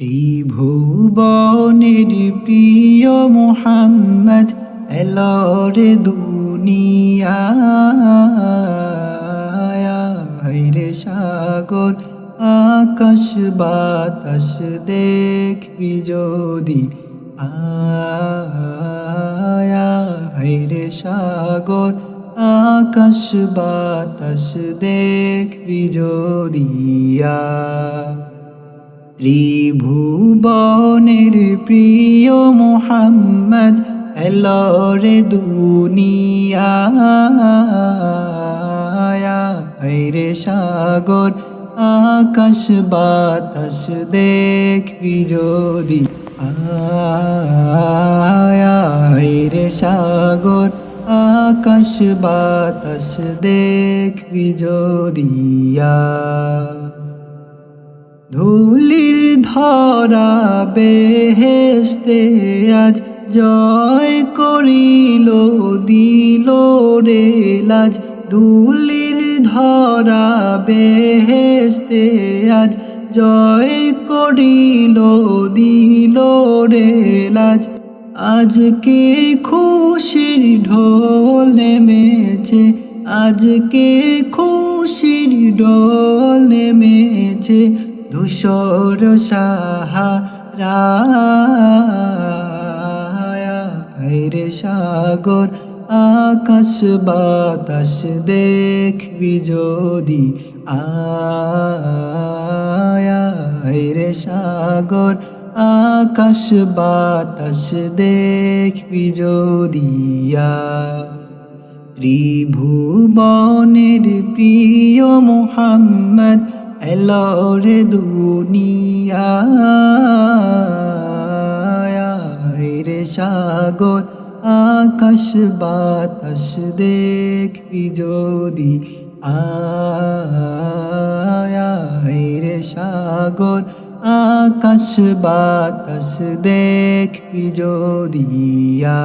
ত্রিভুবনের প্রিয় মোহাম্মদ, এলরে দুনিয়া রে সাগর, আকাশ বাতাস দেখবি যদি আয়া রে সাগর, আকাশ বাতাস দেখবি যদিয়া ত্রিভুবনের প্রিয় মোহাম্মদ, এলরে দুনিয়া রে সাগর, আকাশ বাতাস দেখবি যদি রে সাগর, আকাশ বাতাস দেখবি যদিয়া ধুলির ধরা বেহেস্তে আজ জয় করিল, দিল রে লাজ। ধুলির ধরা বেহেস্তে আজ জয় করিল, দিল রে লাজ। আজকে খুশির ঢোল নেমেছে আজকে খুশির ঢোল নেমেছে ধূসর সাহারা সাগর, আকাশ বাতাস দেখবি যদি আয়া। রে সাগর, আকাশ বাতাস দেখবি যদিয়া ত্রিভুবনের প্রিয় মোহাম্মদ এলরে দুনিয়া রে সাগর আকাশ বাতাস দেখবি যদি রে সাগর আকাশ বাতাস দেখবি যদিয়া